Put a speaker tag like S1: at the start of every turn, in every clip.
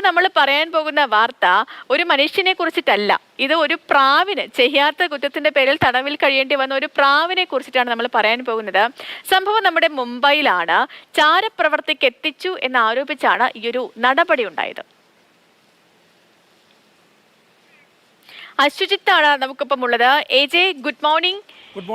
S1: ഇന്നിപ്പോ നമ്മൾ പറയാൻ പോകുന്ന വാർത്ത ഒരു മനുഷ്യനെ കുറിച്ചിട്ടല്ല. ഇത് ഒരു പ്രാവിന് ചെയ്യാത്ത കുറ്റത്തിന്റെ പേരിൽ തടവിൽ കഴിയേണ്ടി വന്ന ഒരു പ്രാവിനെ കുറിച്ചിട്ടാണ് നമ്മൾ പറയാൻ പോകുന്നത്. സംഭവം നമ്മുടെ മുംബൈയിലാണ്. ചാരപ്രവർത്തിക്ക് എത്തിച്ചു എന്ന് ആരോപിച്ചാണ് ഈ ഒരു നടപടി ഉണ്ടായത്. അശുചിത്താണ് നമുക്കിപ്പം ഉള്ളത് എ ജെ ഗുഡ് മോർണിംഗ്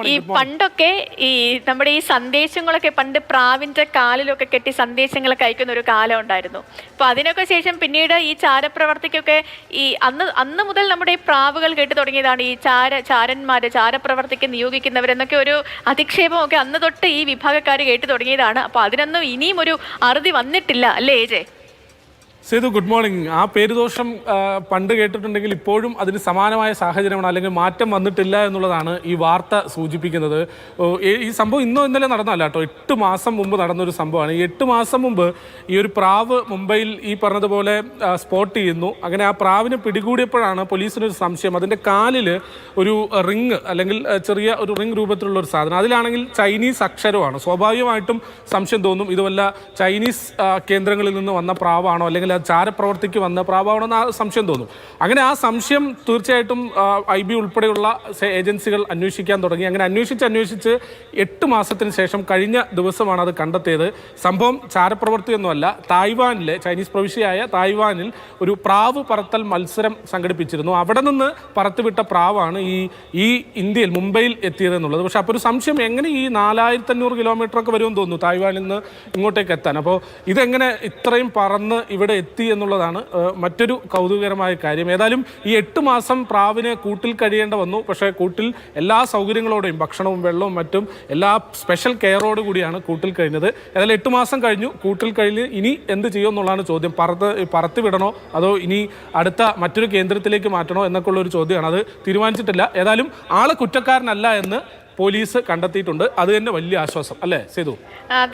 S1: ഈ പണ്ടൊക്കെ ഈ നമ്മുടെ ഈ സന്ദേശങ്ങളൊക്കെ പണ്ട് പ്രാവിന്റെ കാലിലൊക്കെ കെട്ടി സന്ദേശങ്ങളൊക്കെ അയക്കുന്ന ഒരു കാലം ഉണ്ടായിരുന്നു. അപ്പൊ അതിനൊക്കെ ശേഷം പിന്നീട് ഈ ചാരപ്രവർത്തിക്കൊക്കെ ഈ അന്ന് അന്ന് മുതൽ നമ്മുടെ ഈ പ്രാവുകൾ കേട്ടു തുടങ്ങിയതാണ് ഈ ചാര ചാരന്മാര് ചാരപ്രവർത്തിക്ക് നിയോഗിക്കുന്നവരെന്നൊക്കെ ഒരു അധിക്ഷേപമൊക്കെ അന്ന് തൊട്ട് ഈ വിഭാഗക്കാർ കേട്ടു തുടങ്ങിയതാണ്. അപ്പൊ അതിനൊന്നും ഇനിയും ഒരു അറുതി വന്നിട്ടില്ല അല്ലേ ഏജെ
S2: സേതു ഗുഡ് മോർണിംഗ് ആ പേരുദോഷം പണ്ട് കേട്ടിട്ടുണ്ടെങ്കിൽ ഇപ്പോഴും അതിന് സമാനമായ സാഹചര്യമാണ് അല്ലെങ്കിൽ മാറ്റം വന്നിട്ടില്ല എന്നുള്ളതാണ് ഈ വാർത്ത സൂചിപ്പിക്കുന്നത്. ഈ- സംഭവം ഇന്നോ ഇന്നലെ നടന്നല്ല കേട്ടോ. എട്ട് മാസം മുമ്പ് നടന്നൊരു സംഭവമാണ്. ഈ എട്ട് മാസം മുമ്പ് ഈ ഒരു പ്രാവ് മുംബൈയിൽ ഈ പറഞ്ഞതുപോലെ സ്പോട്ട് ചെയ്യുന്നു. അങ്ങനെ ആ പ്രാവിനെ പിടികൂടിയപ്പോഴാണ് പോലീസിനൊരു സംശയം. അതിന്റെ കാലിൽ ഒരു റിങ് അല്ലെങ്കിൽ ചെറിയ ഒരു റിങ് രൂപത്തിലുള്ള ഒരു സാധനം. അതിലാണെങ്കിൽ ചൈനീസ് അക്ഷരമാണ്. സ്വാഭാവികമായിട്ടും സംശയം തോന്നും ഇതുവല്ല ചൈനീസ് കേന്ദ്രങ്ങളിൽ നിന്ന് വന്ന പ്രാവാണോ അല്ലെങ്കിൽ ചാരപ്രവർത്തിക്ക് വന്ന പ്രാവാണോ ആ സംശയം തോന്നും. അങ്ങനെ ആ സംശയം തീർച്ചയായിട്ടും ഐ ബി ഉൾപ്പെടെയുള്ള ഏജൻസികൾ അന്വേഷിക്കാൻ തുടങ്ങി. അങ്ങനെ അന്വേഷിച്ച് അന്വേഷിച്ച് എട്ട് മാസത്തിന് ശേഷം കഴിഞ്ഞ ദിവസമാണ് അത് കണ്ടെത്തിയത്. സംഭവം ചാരപ്രവർത്തിയൊന്നുമല്ല. തായ്വാനിലെ ചൈനീസ് പ്രവിശ്യയായ തായ്വാനിൽ ഒരു പ്രാവ് പറത്തൽ മത്സരം സംഘടിപ്പിച്ചിരുന്നു. അവിടെ നിന്ന് പറത്തുവിട്ട പ്രാവാണ് ഈ ഈ ഇന്ത്യയിൽ മുംബൈയിൽ എത്തിയതെന്നുള്ളത് പക്ഷേ അപ്പോൾ ഒരു സംശയം എങ്ങനെ ഈ നാലായിരത്തി അഞ്ഞൂറ് കിലോമീറ്റർ ഒക്കെ വരുമെന്ന് തോന്നുന്നു തായ്വാനിൽ നിന്ന് ഇങ്ങോട്ടേക്ക് എത്താൻ? അപ്പോൾ ഇതെങ്ങനെ ഇത്രയും പറന്ന് ഇവിടെ എത്തി എന്നുള്ളതാണ് മറ്റൊരു കൗതുകകരമായ കാര്യം. ഏതായാലും ഈ എട്ട് മാസം പ്രാവിനെ കൂട്ടിൽ കഴിയേണ്ട വന്നു. പക്ഷേ കൂട്ടിൽ എല്ലാ സൗകര്യങ്ങളോടെയും ഭക്ഷണവും വെള്ളവും മറ്റും എല്ലാ സ്പെഷ്യൽ കെയറോട് കൂടിയാണ് കൂട്ടിൽ കഴിഞ്ഞത്. ഏതായാലും എട്ട് മാസം കഴിഞ്ഞു. കൂട്ടിൽ കഴിഞ്ഞ് ഇനി എന്ത് ചെയ്യും എന്നുള്ളതാണ് ചോദ്യം. പറത്ത് പറത്തി വിടണോ? അതോ ഇനി അടുത്ത മറ്റൊരു കേന്ദ്രത്തിലേക്ക് മാറ്റണോ എന്നൊക്കെ ഉള്ള ഒരു ചോദ്യമാണ്. അത് തീരുമാനിച്ചിട്ടില്ല. ഏതായാലും ആൾ കുറ്റക്കാരനല്ല എന്ന് പോലീസ് കണ്ടെത്തിയിട്ടുണ്ട്. അത് തന്നെ വലിയ ആശ്വാസം. അല്ലേ സേതു?